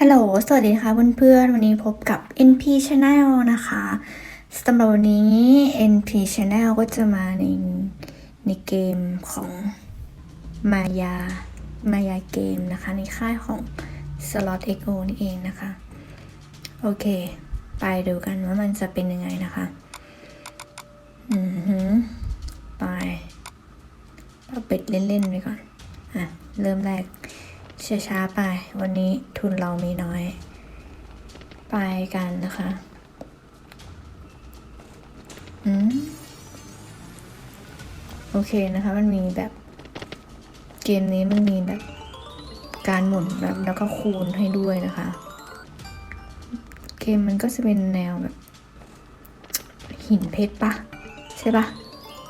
ฮัลโหล สวัสดีค่ะเพื่อนๆ วันนี้พบกับ NP Channel นะคะสำหรับวันนี้ NP Channel ก็จะมาในในเกมของมายามายาเกมนะคะ ในค่ายของ Slot XO นี่เองนะคะ โอเค ไปดูกันว่ามันจะเป็นยังไงนะคะ อือหือ ไปเอาเป็ดเล่นๆไปก่อน อะ เริ่มแรก ช้าๆไป วันนี้ทุนเรามีน้อย ไปกันนะคะ อืม โอเคนะคะ มันมีแบบ เกมนี้มันมีแบบการหมุนแบบแล้วก็คูณให้ด้วยนะคะ เกมมันก็จะเป็นแนวแบบ หินเพชรปะใช่ปะ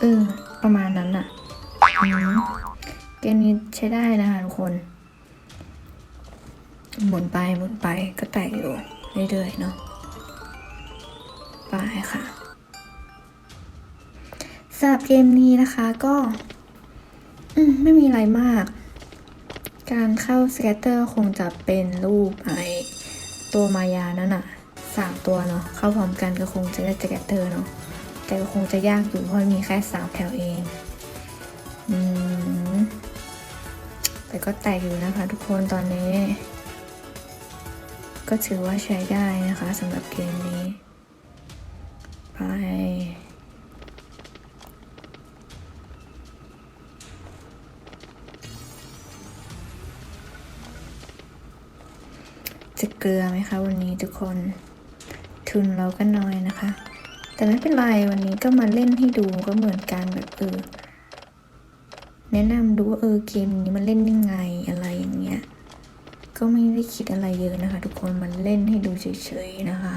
เออประมาณนั้นอะเกมนี้ใช้ได้นะคะทุกคน หมุนไปหมุนไปก็แตกอยู่เรื่อยๆเนาะไปค่ะสำหรับเกมนี้นะคะก็อืไม่มีอะไรมาก การเข้าสเกตเตอร์คงจะเป็นรูปไอตัวมายานั่นอะสามตัวเนาะเข้าพร้อมกันก็คงจะได้สเกตเตอร์เนาะแต่ก็คงจะยากอยู่เพราะมีแค่สามแถวเองอืมแต่ก็แตกอยู่นะคะทุกคนตอนนี้ ก็ถือว่าใช้ได้นะคะสำหรับเกมนี้ ไป จะเกลือไหมคะวันนี้ทุกคนทุนเราก็น้อยนะคะ แต่ไม่เป็นไรวันนี้ก็มาเล่นให้ดูก็เหมือนกันแบบเออแนะนำดูว่าเออเกมนี้มันเล่นยังไงอะไรอย่างเงี้ย ก็ไม่ได้คิดอะไรเยอะนะคะ ทุกคนมันเล่นให้ดูเฉยๆนะคะ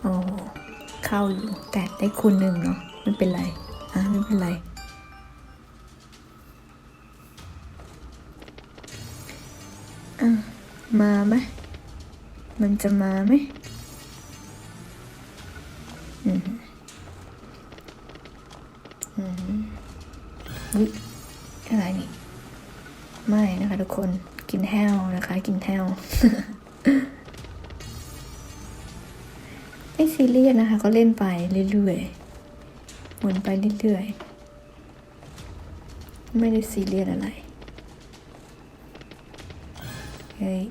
โอ้เข้าอยู่แต่ได้คูณหนึ่งเนาะไม่เป็นไร อะไม่เป็นไร อะ มาไหมมันจะมาไหมอืมอืมอุ๊ยอะไรนี่ ไม่นะคะทุกคนกินแห้วนะคะ กินแห้วไม่ซีเรียสนะคะ ก็เล่นไปเรื่อยๆหมุนไปเรื่อยๆ ไม่ได้ซีเรียสอะไรเฮ้ย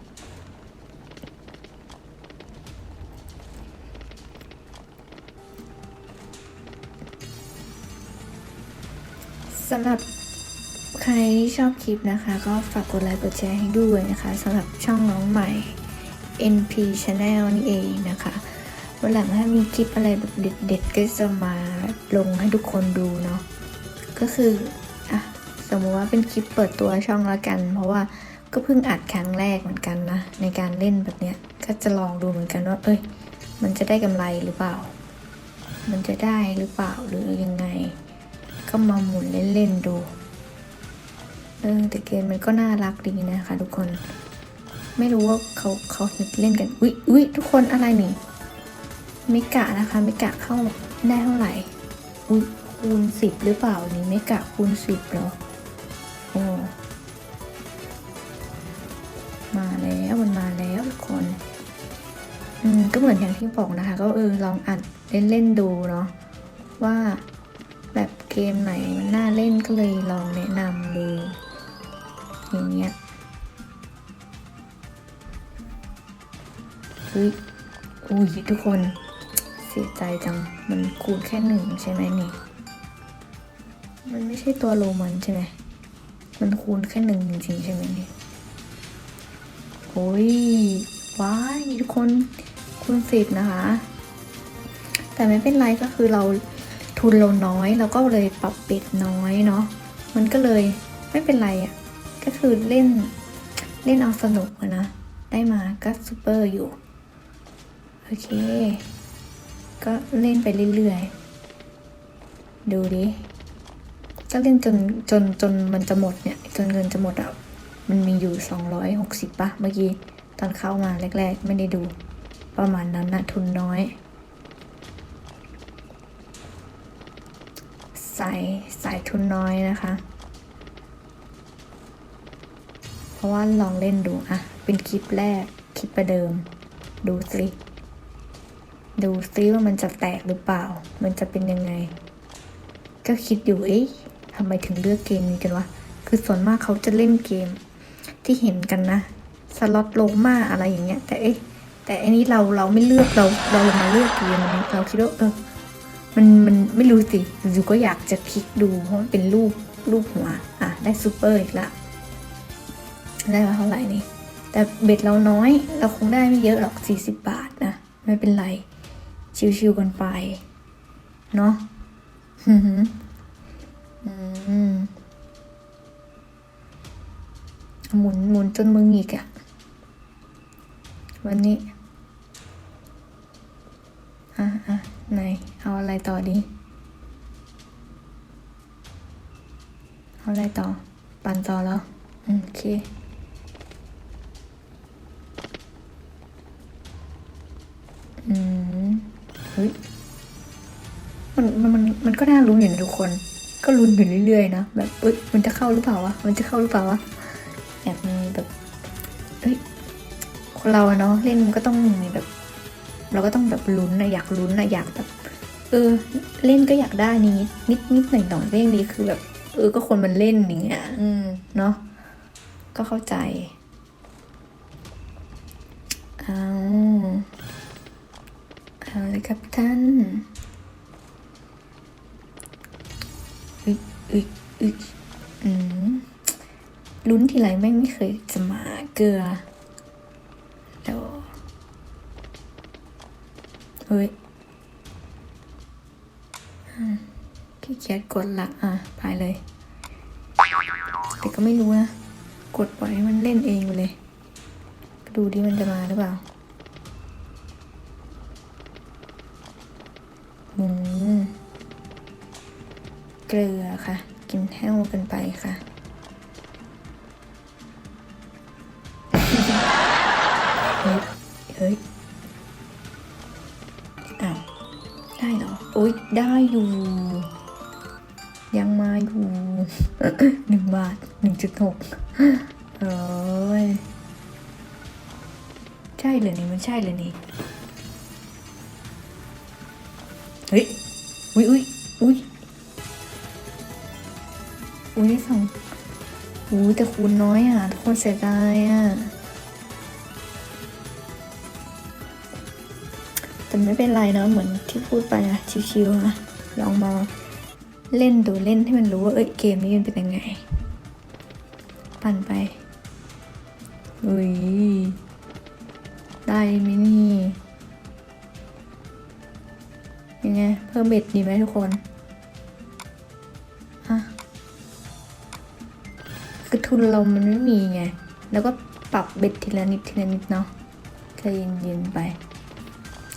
สำหรับ รที่ชอบคลิปนะคะ ก็ฝากกดไลค์กดแชร์ให้ด้วยนะคะสำหรับช่องน้องใหม่ NP Channel นี่เองนะคะวันหลังถ้ามีคลิปอะไรแบบเด็ดๆ ก็จะมาลงให้ทุกคนดูเนาะก็คืออะสมมติว่าเป็นคลิปเปิดตัวช่องละกัน เพราะว่าก็เพิ่งอัดครั้งแรกเหมือนกันนะในการเล่นแบบเนี้ยก็จะลองดูเหมือนกันว่าเอ้ยมันจะได้กำไรหรือเปล่า มันจะได้หรือเปล่าหรือยังไง ก็มาหมุนเล่นๆดู เออแต่เกมมันก็น่ารักดีนะคะ ทุกคน ไม่รู้ว่าเขาเขาฮิตเล่นกันอุ๊ยอุ๊ยทุกคนอะไรนี่ไม่กะนะคะไม่กะเข้าได้เท่าไหร่อุ๊ยคูณสิบหรือเปล่านี่ไม่กะคูณสิบเหรอโอ้มาแล้วมันมาแล้วทุกคน อืมก็เหมือนอย่างที่บอกนะคะ ก็เออลองอัดเล่นเล่นดูเนาะว่าแบบเกมไหนมันน่าเล่นก็เลยลองแนะนำดู อย่างเงี้ยเฮ้ยอุ้ยทุกคนเสียใจจัง มันคูณแค่หนึ่งใช่ไหมนี่ มันไม่ใช่ตัวโรมันใช่ไหมมันคูณแค่หนึ่งจริงๆใช่ไหมนี่ โอ้ย ว้ายทุกคนคูณสิบนะคะ แต่ไม่เป็นไรก็คือเราทุนเราน้อยเราก็เลยปรับปิดน้อยเนาะ มันก็เลยไม่เป็นไรอะ่ะ ก็คือเล่นเล่นเอาสนุกนะ ได้มาก็ซูเปอร์อยู่ โอเค ก็เล่นไปเรื่อยๆ ดูดิ ก็เล่นจนจนจนมันจะหมดเนี่ย จนเงินจะหมดอะ มันมีอยู่ 260ปะเมื่อกี้ตอนเข้ามาแรกๆ ไม่ได้ดู ประมาณนั้นนะทุนน้อยสายสายทุนน้อยนะคะ เพราะว่าลองเล่นดูอะเป็นคลิปแรกคลิปประเดิม ดูสิดูซิว่ามันจะแตกหรือเปล่า มันจะเป็นยังไง ก็คิดอยู่เอ๊ะทำไมถึงเลือกเกมนี้กันวะ คือส่วนมากเขาจะเล่นเกมที่เห็นกันนะ สล็อตโลมาอะไรอย่างเงี้ย แต่เอ๊ะ แต่อันนี้เราเราไม่เลือกเราเรามาเลือกเกมอันนี้เราคิดว่าเออ มันมันไม่รู้สิอยู่ก็อยากจะคลิกดูเพราะมันเป็นรูปรูปหัว อะ ได้ซูเปอร์อีกละ ได้มาเท่าไหร่นี่ แต่เบ็ดเราน้อย เราคงได้ไม่เยอะหรอก 40 บาทนะ ไม่เป็นไร ชิวๆกันไป เนาะหมุนหมุนจนมึงอีกอะวันนี้ อะอะไหน เอาอะไรต่อดี เอาอะไรต่อ ปั่นต่อแล้วอืมโอเค อืม เฮ้ยมันมันมันมันก็น่าลุ้นอยู่นะทุกคน ก็ลุ้นอยู่เรื่อยๆนะแบบเอ้ยมันจะเข้าหรือเปล่าวะมันจะเข้าหรือเปล่าวะแอบมีแบบเฮ้ยคนเราเนาะเล่นมันก็ต้องมีแบบ เราก็ต้องแบบลุ้นนะอยากลุ้นนะอยากแบบ เออ เล่นก็อยากได้นี้นิดนิดหน่อยหน่อยก็ยังดีคือแบบ เออก็คนมันเล่นอย่างเงี้ยอืมเนาะก็เข้าใจเอาเยครับท่านอึกอึกอึกอืมลุ้นทีไรแม่งไม่เคยจะมาเกลือแล้วเฮ้ยอืมขี้เกียจกดละอะไปเลย แต่ก็ไม่รู้นะ กดปล่อยให้มันเล่นเองไปเลย ดูดิมันจะมาหรือเปล่า เหรอโอ๊ยได้อยู่ ยังมาอยู่หนึ่งบาทหนึ่งจุดหกเอ้ยใช่เลยนี่มันใช่เลยนี่เฮ้ยอุ้ยอุ้ยอุ้ยอุ้ยได้สองอุ้ยแต่คูณน้อยอะทุกคนเสียดายอะ ไม่เป็นไรเนะเหมือนที่พูดไปอะชิวๆนะลองมาเล่นดูเล่นให้มันรู้ว่าเอ้ยเกมนี้มันเป็นยังไง ปั่นไปอุ้ยได้ไหมนี่ยังไงเพิ่มเบ็ดดีไหมทุกคนอะคือทุนเรามันไม่มีไง แล้วก็ปรับเบ็ดทีละนิดทีละนิดเนาะใจเย็นๆไป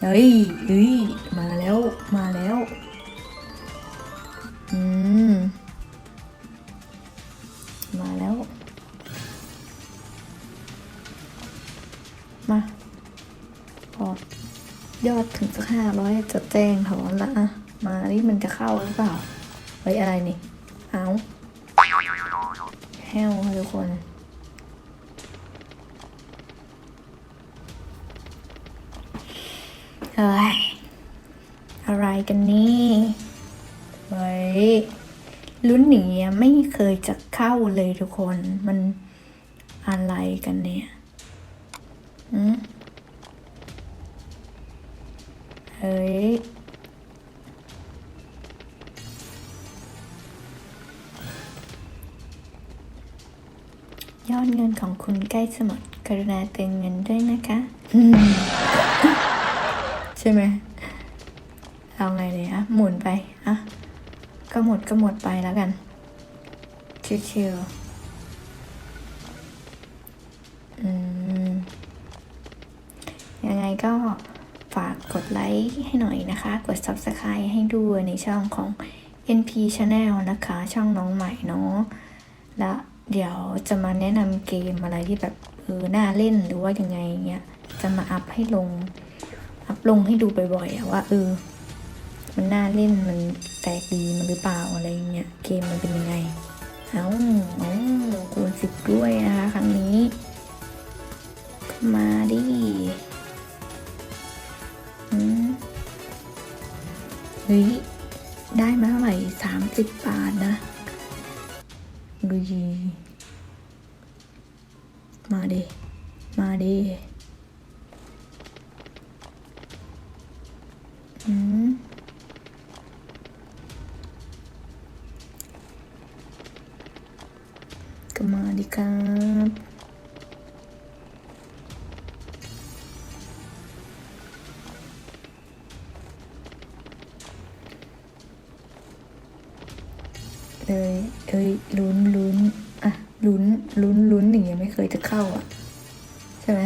เฮ้ยเฮ้ย มาแล้ว มาแล้ว อืม มาแล้ว มาพอยอดถึงสักห้าร้อยจะแจ้งถอนละอะมานี่มันจะเข้าหรือเปล่า เฮ้ย อะไรนี่ เอาแห้วค่ะทุกคน เฮ้ยอะไรกันนี่เฮ้ยลุ้นอย่างเงี้ยไม่เคยจะเข้าเลยทุกคนมันอะไรกันเนี่ยอืมเฮ้ยยอดเงินของคุณใกล้จะหมดกรุณาเติมเงินด้วยนะคะ ใช่ไหมเอาไงเลยอะหมุนไปอะก็หมดก็หมดไปแล้วกัน ชิวๆอืม ยังไงก็ฝากกดไลค์ให้หน่อยนะคะ กด Subscribe ให้ด้วยในช่องของ NP Channel นะคะ ช่องน้องใหม่เนาะ และเดี๋ยวจะมาแนะนำเกมอะไรที่แบบเออน่าเล่นหรือว่ายังไงเงี้ย จะมาอัพให้ลง ลงให้ดูบ่อยๆว่าเออ มันน่าเล่นมันแตกดีมันหรือเปล่าอะไรเงี้ยเกมมันเป็นยังไง เอ้าเอ้าคูณสิบด้วยนะคะครั้งนี้มาดิเฮ้ย ได้มาเท่าไหร่สามสิบบาทนะดูยีมาดิ มาดิ อืมก็มาดิครับเอ้ยเอ้ยลุ้นลุ้นอะลุ้นลุ้นลุ้นอย่างเงี้ยไม่เคยจะเข้าอะ ใช่ไหม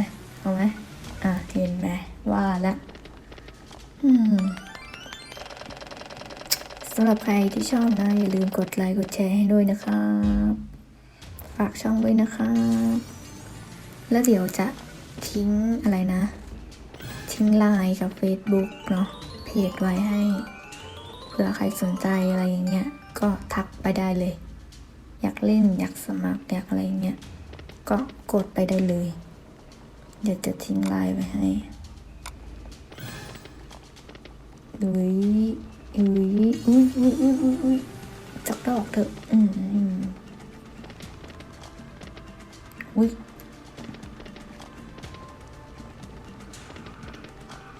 รับใครที่ชอบนะ อย่าลืมกดไลค์กดแชร์ให้ด้วยนะครับ ฝากช่องด้วยนะครับ แล้วเดี๋ยวจะทิ้งอะไรนะ ทิ้งไลน์กับ Facebook เนาะเพจไว้ให้เผื่อใครสนใจอะไรอย่างเงี้ย ก็ทักไปได้เลย อยากเล่นอยากสมัครอยากอะไรอย่างเงี้ย ก็กดไปได้เลย เดี๋ยวจะทิ้งไลน์ไว้ให้ดุยอุ้ ยอุ้ยอุ้ยอุ้ยอุ้ยอุ้ยจักดอกเถอะอืมอืมอุ้ย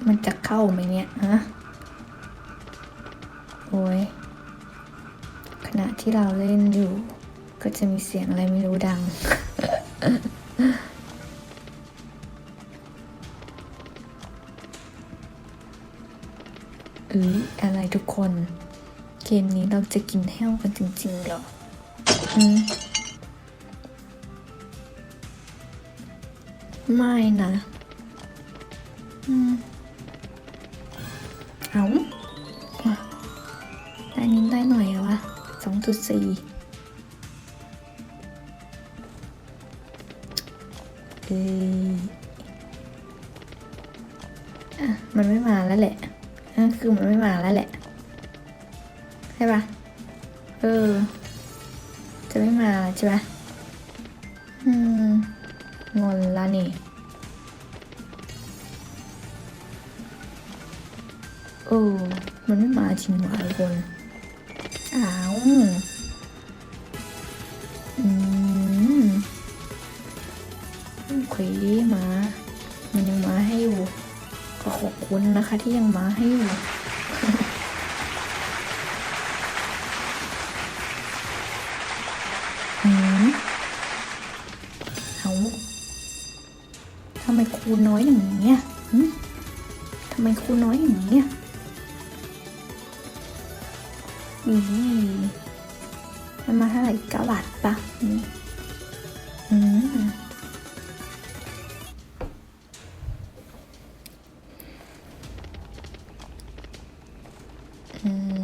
มันจะเข้าไหมเนี่ยฮะโอ้ยขณะที่เราเล่นอยู่ ก็จะมีเสียงอะไรไม่รู้ดัง คน เกมนี้เราจะกินแห้วกันจริงๆหรอไม่นะอเอามาได้นิดได้หน่อยอะวะสองจุดสี่เอ้ยอะมันไม่มาแล้วแหละอะคือมันไม่มาแล้วแหละ ใช่ปะเออ จะไม่มาใช่ปะอืม งอนละนี่เออ มันไม่มาจริงว่ะทุกคนอ้าวอืมโอเคมา มันยังมาให้อยู่ ก็ขอบคุณนะคะที่ยังมาให้อยู่ น้อยอย่างนี้อะอืมมันมาเท่าไหร่เก้าบาทปะอืมอื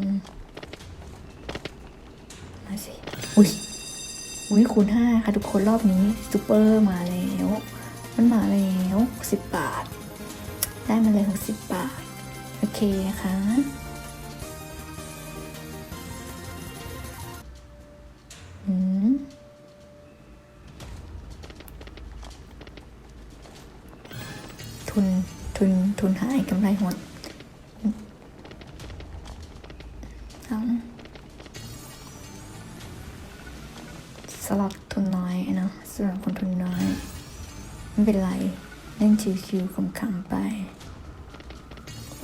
มมาสิ อุ้ย อุ้ยคูณห้าค่ะทุกคนรอบนี้ซูเปอร์มาแล้ว มันมาแล้วสิบบาท ได้มาเลยหกสิบบาท นะคะ อืม ทุน ทุน ทุนหายกำไรหดเอาสำหรับทุนน้อยเนาะสำหรับคนทุนน้อย ไม่เป็นไร เล่นชิวๆขำๆไป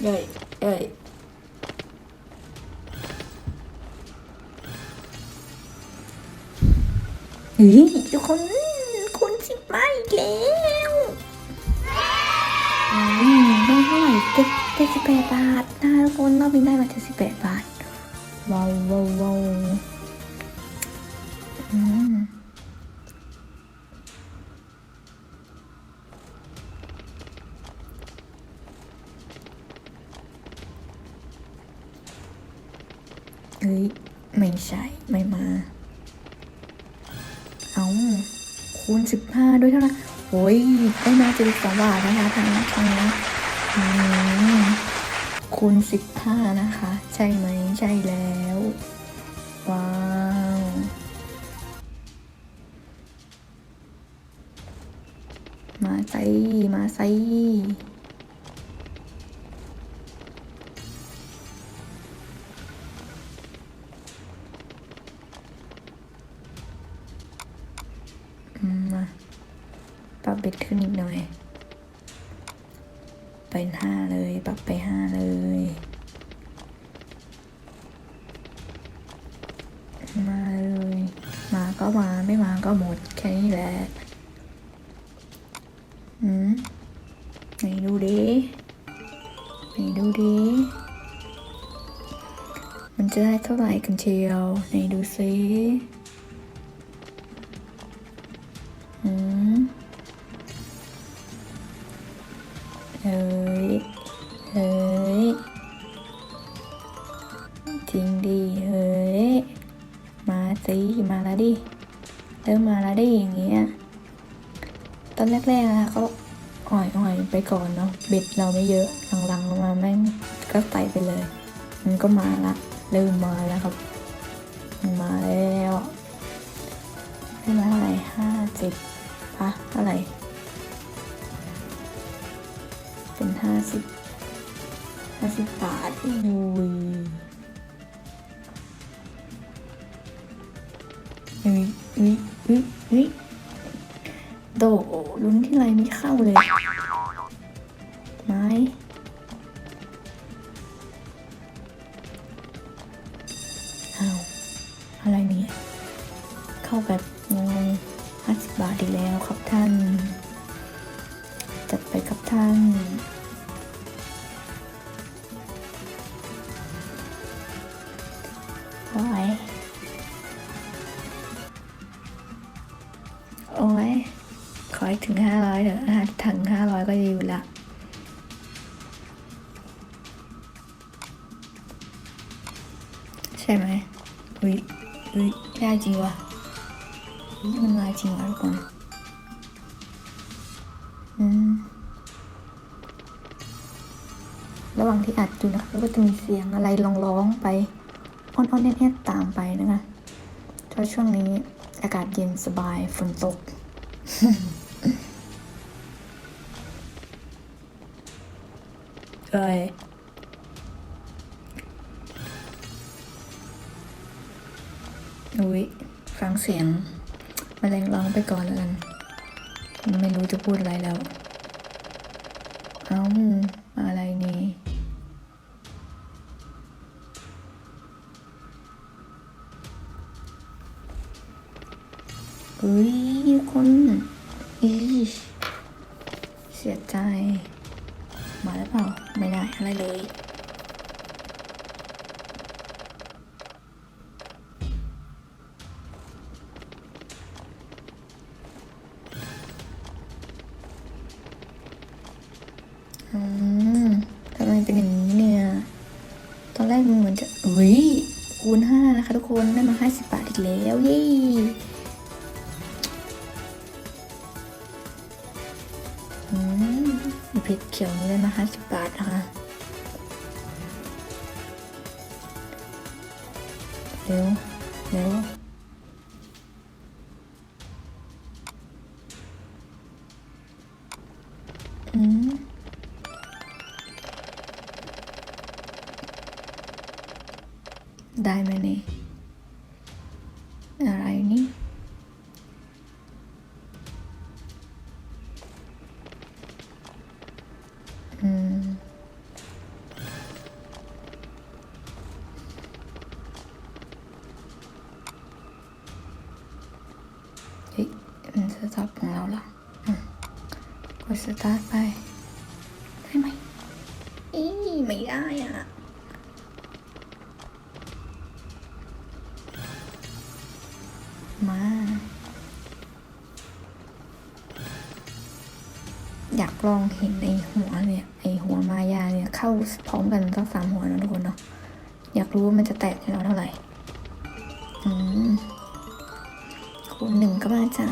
ใหญ่ใหญ่เฮ้ยทุกคนคุณสิบมาอีกแล้วอืมได้เท่าไหร่เจ็ดเจ็ดสิบแปดบาทนะทุกคนรอบนี้ได้มาเจ็ดสิบแปดบาทว้าวว้าว คูณสิบห้าด้วยเท่านั้นโอ้ยได้มาเจ็ดสองบาทนะคะทางทางนี้คูณสิบห้านะคะ ใช่ไหมใช่แล้ว ว้าวมาไซมาไซ ดูดิไหนดูดิ มันจะได้เท่าไหร่กันเชียวไหนดูซิ ไม่เยอะหลังๆมาแม่งก็ไต่ไปเลย มันก็มาละเริ่มมาแล้วครับ มาแล้วได้มาเท่าไหร่ห้าเจ็ดปะเท่าไหร่เป็นห้าสิบห้าสิบบาทอุ้ยเฮ้ยเฮ้ยเฮ้ยเฮ้ยโดลุ้นที่ไรไม่เข้าเลย ได้จริงวะมันมาจริงวะทุกคน อืม ระหว่างที่อัดอยู่นะคะก็จะมีเสียงอะไรร้องๆไปอ้อนๆแน่ๆตามไปนะคะเพราะช่วงนี้อากาศเย็นสบายฝนตกใช่อุ้ เสียงมแมลงร้องไปก่อนแล้วกัน ไม่รู้จะพูดอะไรแล้ว เอ้าอะไรนี่เฮ้ยคนอีเสียใจ มาแล้วเปล่า ไม่ได้อะไรเลย คนได้มาห้าสิบบาทอีกแล้วเย้อืมมีเพชรเขียวนี่ได้มาห้าสิบบาทนะคะเร็วเร็วอืมได้ไหมเนี่อ เห็นไอหัวเนี่ยไอหัวมายาเนี่ยเข้าพร้อมกันทั้งสามหัวนะทุกคนเนาะอยากรู้ว่ามันจะแตกให้เราเท่าไหร่อืมคูณหนึ่งก็มาจ้า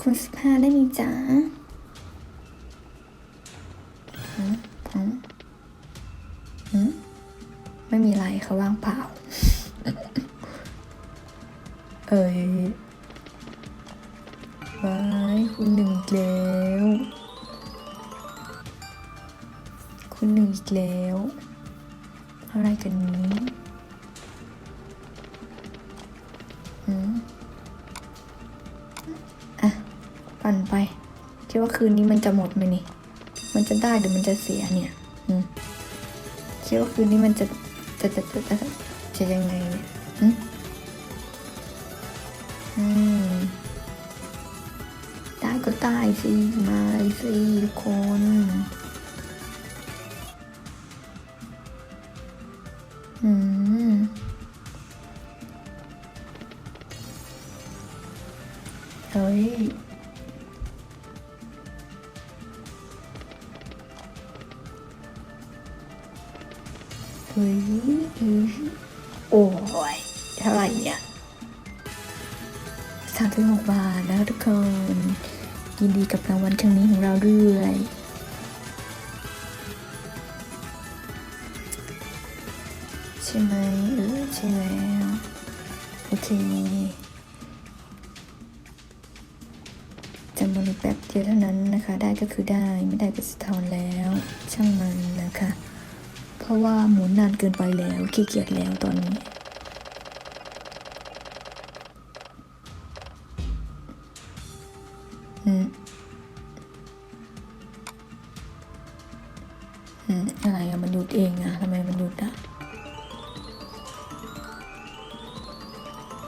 คูณสิบห้าได้มีจ้าอืมอืมอืมไม่มีไรเขาว่างเปล่า เอ้ย คุณหนึ่งอีกแล้ว คุณหนึ่งอีกแล้ว อะไรกันนี้อืมอะ ปั่นไป คิดว่าคืนนี้มันจะหมดไหมนี่ มันจะได้หรือมันจะเสียเนี่ยอืมคิดว่าคืนนี้มันจะจะจะจะจะจะยังไงเนี่ยอืม ก็ได้สิ มาเลยสิทุกคน จำนวนอีกแป๊บเดียวเท่านั้นนะคะ ได้ก็คือได้ไม่ได้ก็สะท้อนแล้ว ช่างมันนะคะ เพราะว่าหมุนนานเกินไปแล้วขี้เกียจแล้วตอนนี้อืมอืมอะไรอะมันหยุดเองอะทำไมมันหยุดอะ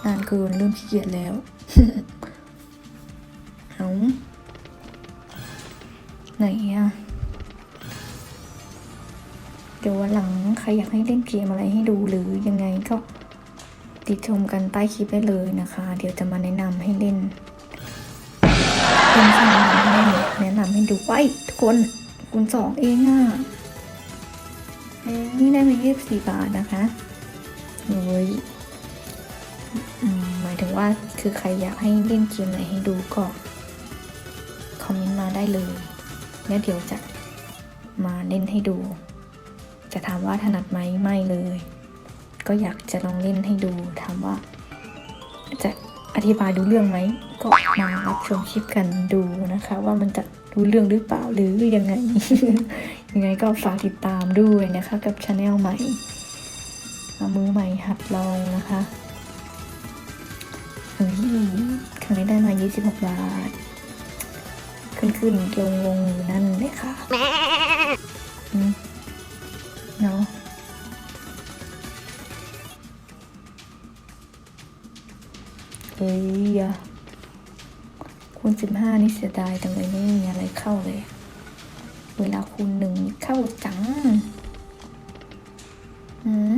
นานเกินเริ่มขี้เกียจแล้ว ใต้คลิปได้เลยนะคะ เดี๋ยวจะมาแนะนำให้เล่นเป็นสายให้แนะนำให้ดูไว้ทุกคนคูณสองเองอะนี่ได้มายี่สิบสี่บาทนะคะโอ้ยหมายถึงว่าคือใครอยากให้เล่นเกมไหนให้ดูก็คอมเมนต์มาได้เลยแล้วเดี๋ยวจะมาเล่นให้ดู จะถามว่าถนัดไหมไม่เลย ก็อยากจะลองเล่นให้ดูถามว่า จะอธิบายดูเรื่องไหมก็มารับชมคลิปกันดูนะคะ ว่ามันจะรู้เรื่องหรือเปล่าหรือยังไง ยังไงก็ฝากติดตามด้วยนะคะ กับชาแนลใหม่มือใหม่หัดลองนะคะเฮ้ยครั้งนี้ได้มา 26 บาท ขึ้นขึ้นลงลงอยู่นั่นเลยค่ะ คูณสิบห้านี่เสียดายจังเลยไม่มีอะไรเข้าเลย เวลาคูณหนึ่งเข้าจัง อืม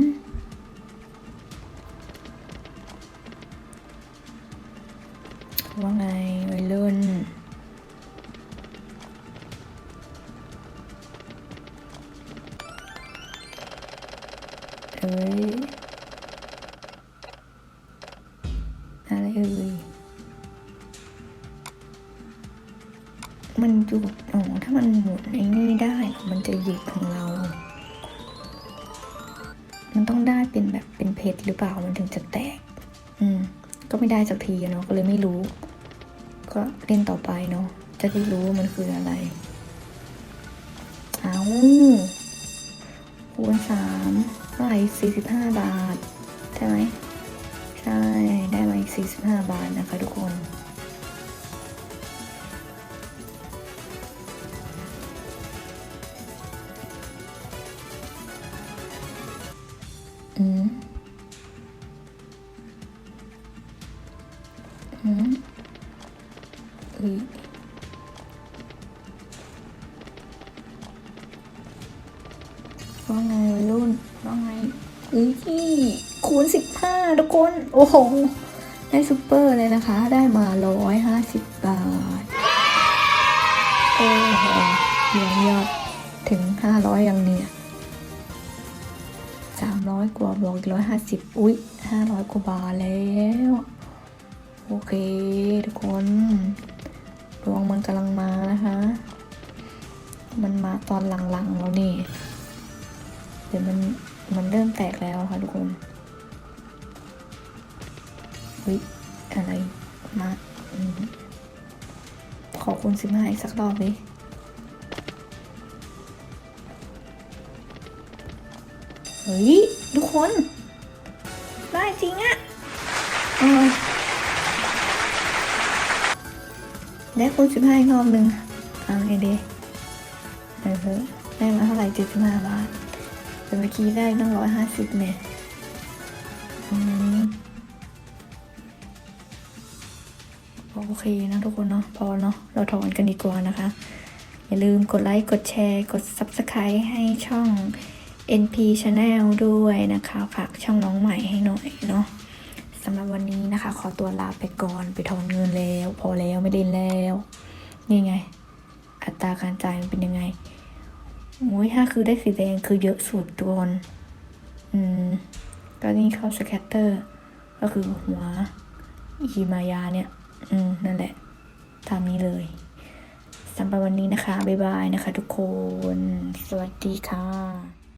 ชรหรือเปล่ามันถึงจะแตก อืม ก็ไม่ได้สักทีอะเนาะก็เลยไม่รู้ ก็เล่นต่อไปเนาะจะได้รู้ว่ามันคืออะไรเอาคูณสามเท่าไหร่สี่สิบห้าบาท ใช่ไหมใช่ได้มาอีก45บาทนะคะทุกคน กว่าบวกร้อยห้าสิบอุ๊ยห้าร้อยกว่าบาทแล้ว โอเค ทุกคนดวงมันกำลังมานะคะ มันมาตอนหลังๆแล้วนี่ เดี๋ยวมันมันเริ่มแตกแล้วค่ะทุกคนเฮ้ยอะไรมาขอคุณสิบห้าอีกสักรอบดิเฮ้ย ทุกคน ได้จริงอะอได้คุณสิบห้าอีกรอบหนึ่งเอาไงดีเออเฮ้ได้มาเท่าไหร่เจ็ดสิบห้าบาทแต่เมื่อกี้ได้ตั้งร้อยห้าสิบเนี่ยอโอเคนะทุกคนเนาะพอเนาะเราถอนกันดีกว่านะคะ อย่าลืมกดไลค์ กดแชร์ กด Subscribe ให้ช่อง NP Channel ด้วยนะคะ ฝากช่องน้องใหม่ให้หน่อยเนาะสำหรับวันนี้นะคะ ขอตัวลาไปก่อนไปถอนเงินแล้ว พอแล้วไม่เล่นแล้ว นี่ไง อัตราการจ่ายมันเป็นยังไงโอ้ยถ้าคือได้สีแดงคือเยอะสุดทุกคนอืมก็นี่เข้าสแคตเตอร์ ก็คือหัวอีมายาเนี่ย อืม นั่นแหละ ตามนี้เลยสำหรับวันนี้นะคะ บ๊ายบายนะคะทุกคน สวัสดีค่ะ